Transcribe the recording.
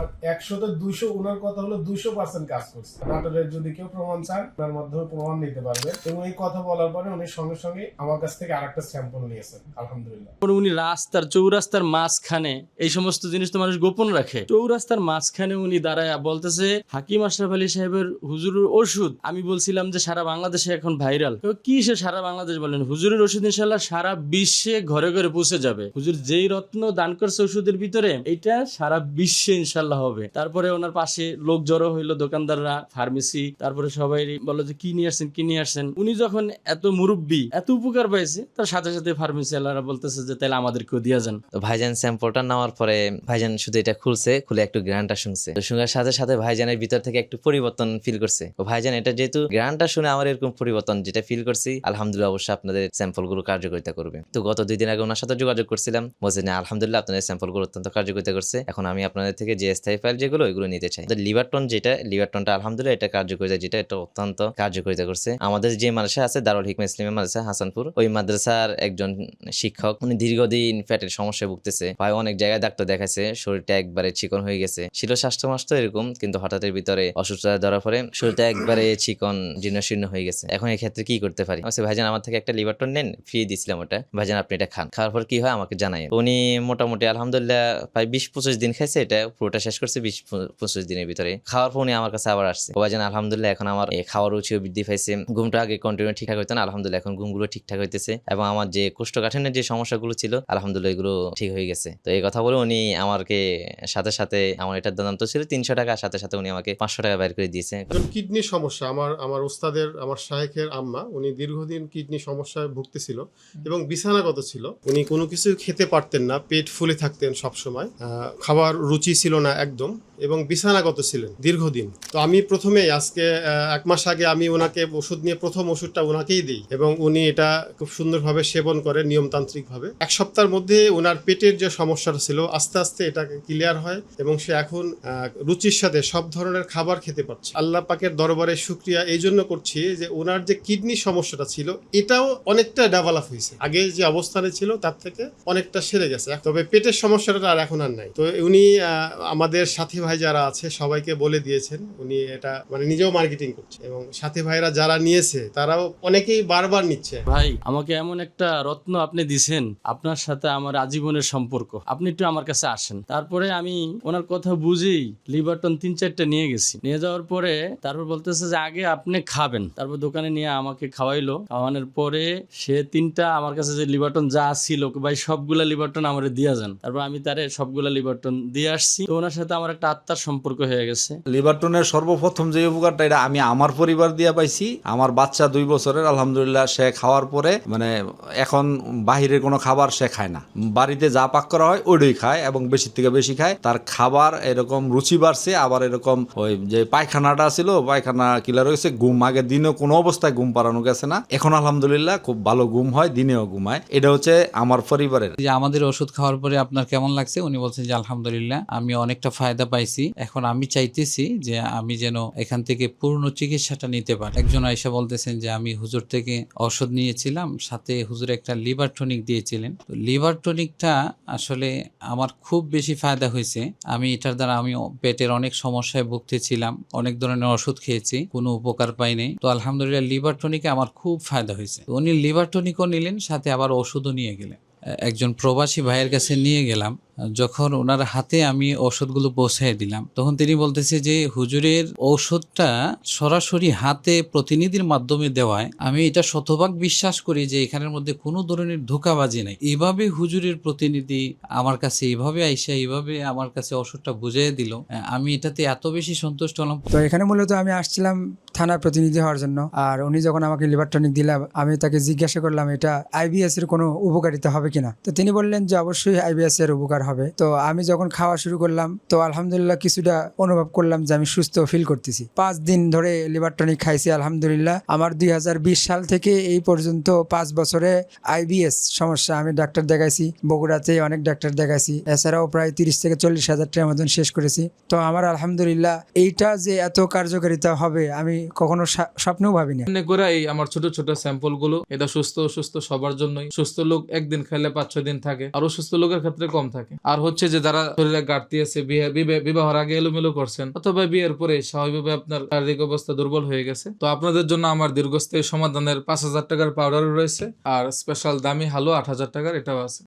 about একশোতে দুইশো ওনার কথা হলো দুইশো পার্সেন্ট কাজ করছে। নাটোরের যদি কেউ প্রমাণ চান তার মাধ্যমে প্রমাণ নিতে পারবে। এবং এই কথা বলার পরে উনি সঙ্গে সঙ্গে আমার কাছ থেকে আরেকটা স্যাম্পল নিয়েছেন। আলহামদুলিল্লাহ। উনি রাস্তার চৌরাস্তার মাঝখানে এই সমস্ত জিনিস তো মানুষ গোপন রাখে। চৌরাস্তার মাঝখানে উনি দাঁড়ায় বলতেছে, হাকিম আশরাফ আলী সাহেবের হুজুরের ওষুধ। আমি বলছিলাম যে সারা বাংলাদেশে এখন ভাইরাল। কি সে সারা বাংলাদেশ বলেন? হুজুরের ওষুধ ইনশাল্লাহ সারা বিশ্বে ঘরে ঘরে পৌঁছে যাবে। হুজুর যেই রত্ন দান করছে ওষুধের ভিতরে, এটা সারা বিশ্বে ইনশাল্লাহ হবে। তারপরে ওনার পাশে লোক জড়ো হইল দোকানদাররা ফার্মেসি তারপরে সবাই বলল যে, কি নিয়ে আসছেন? কি নিয়ে আসছেন? উনি যখন এত মুরব্বী, এত উপকার পাইছে, তার সাথে সাথে ফার্মেসি আলারা বলতেছে যে তাহলে আমাদেরকেও দিয়ে যান। তো ভাইজান স্যাম্পলটা নেওয়ার পরে ভাইজান শুধু এটা খুলছে, খুলে একটু গ্রানটা শুনছে। তো শোনার সাথে সাথে ভাইজানের ভিতর থেকে একটু পরিবর্তন ফিল করছে। তো ভাইজান, এটা যেহেতু গ্রানটা শুনে আমার এরকম পরিবর্তন যেটা ফিল করছি, আলহামদুলিল্লাহ অবশ্যই আপনাদের স্যাম্পলগুলো কার্যকারিতা করবে। তো গত দুই দিন আগে ওনার সাথে যোগাযোগ করছিলাম, বলছে না, আলহামদুলিল্লাহ আপনাদের স্যাম্পলগুলো অত্যন্ত কার্যকারিতা করছে। এখন আমি আপনাদের থেকে যে স্থায়ী ফাইল যেগুলো, ওইগুলো নিতে চাই। লিভারটন যেটা লিভারটনটা আলহামদুলিল্লাহ এটা কার্যকারিতা যেটা এটা অত্যন্ত কার্যকারিতা করছে। আমাদের যে মাদ্রাসা আছে, দারুল হিকমা ইসলামী মাদ্রাসা, হাসানপুর, ওই মাদ্রাসার একজন শিক্ষক, উনি দীর্ঘদিন পেটের সমস্যায় ভুগতেছে। ভাই অনেক জায়গায় ডাক্তার দেখাইছে, শরীরটা একবারে চিকন হয়ে গেছে। ছিল স্বাস্থ্য মাস্ত এরকম, কিন্তু হঠাৎের ভিতরে অসুস্থতা ধরা পরে শরীরটা একবারে চিকন, জীর্ণ শীর্ণ হয়ে গেছে। এখন ক্ষেত্রে কি করতে পারি? ভাইজান, আমার থেকে একটা লিভারটন নেন ফ্রি দিছিলাম ওটা। ভাইজান, আপনি এটা খান। খাওয়ার পর কি হয়? আমাকে জানাই উনি মোটামুটি আলহামদুলিল্লাহ প্রায় বিশ পঁচিশ দিন খাইছে, এটা পুরোটা শেষ করছে। বিশ পঁচিশ দিনের ভিতরে। খাওয়ার উনি আমার কাছে আবার আসছে। ও ভাইজান আলহামদুলিল্লাহ এখন আমার খাওয়ার রুচিও বৃদ্ধি পাইছে। ঘুমটা আগে কন্টিনিউ ঠিকঠাক হইতো না, আলহামদুলিল্লাহ এখন ঘুমগুলো ঠিকঠাক হইতেছে। এবং আমার যে কোষ্ঠকাঠিন্যের যে সমস্যাগুলো ছিল, আলহামদুলিল্লাহ এগুলো ঠিক হয়ে গেছে। তো এই কথা বলে উনি আমাকে সাথে সাথে, আমার এটার দাম তো ছিল তিনশো টাকা, সাথে সাথে উনি আমাকে পাঁচশো টাকা বের করে দিয়েছে। একজন কিডনি সমস্যা, আমার আমার ওস্তাদের, আমার শাহেখের আম্মা, উনি দীর্ঘদিন কিডনি সমস্যায় ভুগতেছিল এবং বিছানাগত ছিল। উনি কোনো কিছু খেতে পারতেন না, পেট ফুলে থাকতেন সবসময়। খাবার রুচি ছিল না okudum. এবং বিছানাগত ছিলেন দীর্ঘদিন। তো আমি প্রথমেই আজকে এক মাস আগে আমি ওনাকে ওষুধ নিয়ে প্রথম ওষুধটা ওনাকেই দিই এবং উনি এটা খুব সুন্দরভাবে সেবন করে নিয়মতান্ত্রিকভাবে। এক সপ্তাহের মধ্যে ওনার পেটের যে সমস্যাটা ছিল, আস্তে আস্তে এটাকে ক্লিয়ার হয় এবং সে এখন রুচির সাথে সব ধরনের খাবার খেতে পারছে। আল্লাহ পাকের দরবারে শুক্রিয়া। এই জন্য করছি যে ওনার যে কিডনি সমস্যাটা ছিল, এটাও অনেকটা ডেভেলপ হয়েছে। আগে যে অবস্থানে ছিল, তার থেকে অনেকটা সেরে গেছে। তবে পেটের সমস্যাটা আর এখন আর নাই। তো উনি আমাদের সাথী ভাই যারা আছে, সবাইকে বলে দিয়েছেন, উনি এটা মানে নিজেও মার্কেটিং করছে। এবং সাথী ভাইরা যারা নিয়েছে, তারাও অনেকেই বারবার নিচ্ছে। ভাই, আমাকে এমন একটা রত্ন আপনি দিছেন, আপনার সাথে আমার আজীবনের সম্পর্ক। আপনি একটু আমার কাছে আসেন। তারপরে আমি ওনার কথা বুঝেই লিভারটন তিন চারটা নিয়ে গেছি। নিয়ে যাওয়ার পরে তারপর বলতেছে যে, আগে আপনি খাবেন। তারপর দোকানে নিয়ে আমাকে খাওয়াইলো। খাওয়ানোর পরে সে তিনটা আমার কাছে যে লিভারটন যা ছিল, ভাই, সবগুলা লিভারটন আমার দিয়ে যান। তারপর আমি তারে সবগুলা লিভারটন দিয়ে আসছি। তো ওনার সাথে আমার একটা আত্মার সম্পর্ক হয়ে গেছে। লিভারটনের সর্বপ্রথম যে উপকারটা এটা আমি আমার পরিবার দিয়ে পাইছি আমার বাচ্চা দুই বছরের আলহামদুলিল্লাহ সে খাওয়ার পরে মানে এখন বাহিরের কোনো খাবার সে খায় না। বাড়িতে যা পাক করা হয় ওইটাই খায় এবং বেশি থেকে বেশি খায়। তার খাবার এরকম রুচি বাড়ছে আবার এরকম ওই যে পায়খানাটা ছিল পায়খানা কিলার হয়েছে ঘুম আগে দিনেও কোনো অবস্থায় ঘুম পাড়ানো গেছে না। এখন আলহামদুলিল্লাহ খুব ভালো ঘুম হয় দিনেও ঘুমায় এটা হচ্ছে আমার পরিবারের। যে আমাদের ওষুধ খাওয়ার পরে আপনার কেমন লাগছে? উনি বলছেন যে আলহামদুলিল্লাহ আমি অনেকটা ফায়দা পাইছি। এখন আমি চাইতেছি যে আমি যেন এখান থেকে পূর্ণ চিকিৎসাটা নিতে পারি। একজন আয়সা বলতেছেন যে, আমি হুজুর থেকে ওষুধ নিয়েছিলাম, সাথে হুজুর একটা লিভার টনিক দিয়েছিলেন। তো লিভার টনিকটা আসলে আমার খুব বেশি ফায়দা হয়েছে। আমি এটার দ্বারা আমি পেটের অনেক সমস্যায় ভুগতেছিলাম, অনেক ধরনের ওষুধ খেয়েছি, কোনো উপকার পাইনি তো আলহামদুলিল্লাহ লিভার টনিকে আমার খুব ফায়দা হয়েছে। উনি লিভার টনিকও নিলেন, সাথে আবার ওষুধও নিয়ে গেলেন। একজন প্রবাসী ভাইয়ের কাছে নিয়ে গেলাম। যখন ওনার হাতে আমি ওষুধগুলো পৌঁছায় দিলাম, তখন তিনি বলতেছে যে, হুজুরের ঔষধটা সরাসরি হাতে প্রতিনিধির মাধ্যমে দেওয়ায়, আমি এটা শতভাগ বিশ্বাস করি যে এখানের মধ্যে কোনো ধরনের ধোকাবাজি নাই। এভাবে হুজুরের প্রতিনিধি আমার কাছে এইভাবে আইসা এইভাবে আমার কাছে ওষুধটা বুঝিয়ে দিল, আমি এটাতে এত বেশি সন্তুষ্ট হলাম। তো এখানে মূলত আমি আসছিলাম থানার প্রতিনিধি হওয়ার জন্য। আর উনি যখন আমাকে লিভার টনিক দিলাম আমি তাকে জিজ্ঞাসা করলাম, এটা আইবিএস এর কোনো উপকারিতা হবে কিনা? তো তিনি বললেন যে, অবশ্যই আইবিএস এর উপকার হবে। তো আমি যখন খাওয়া শুরু করলাম, তো আলহামদুলিল্লাহ কিছুটা অনুভব করলাম যে, আমি সুস্থ ফিল করতেছি। পাঁচ দিন ধরে লিভার খাইছি, আলহামদুলিল্লাহ। আমার দুই হাজার বিশ সাল থেকে এই পর্যন্ত পাঁচ বছরে আইবিএস সমস্যা আমি ডাক্তার দেখাইছি। বগুড়াতে অনেক ডাক্তার দেখাইছি। এছাড়াও প্রায় তিরিশ থেকে চল্লিশ হাজার টাকার মতন শেষ করেছি। তো আমার আলহামদুলিল্লাহ এইটা যে এত কার্যকারিতা হবে, আমি কখনো স্বা- স্বপ্নেও ভাবিনি। এমনি করে এই আমার ছোট ছোট স্যাম্পলগুলো এটা সুস্থ, অসুস্থ সবার জন্যই। সুস্থ লোক একদিন খাইলে পাঁচ, ছয় দিন থাকে আর অসুস্থ লোকের ক্ষেত্রে কম থাকে। আর হচ্ছে যে যারা শরীরে ঘাটতি আছে বিবাহের আগে এলোমেলো করছেন, অথবা বিয়ের পরে স্বাভাবিকভাবে আপনার শারীরিক অবস্থা দুর্বল হয়ে গেছে, তো আপনাদের জন্য আমার দীর্ঘস্থায়ী সমাধানের পাঁচ হাজার টাকার পাউডার রয়েছে, আর স্পেশাল দামি হালুয়া আট হাজার টাকার এটাও আছে।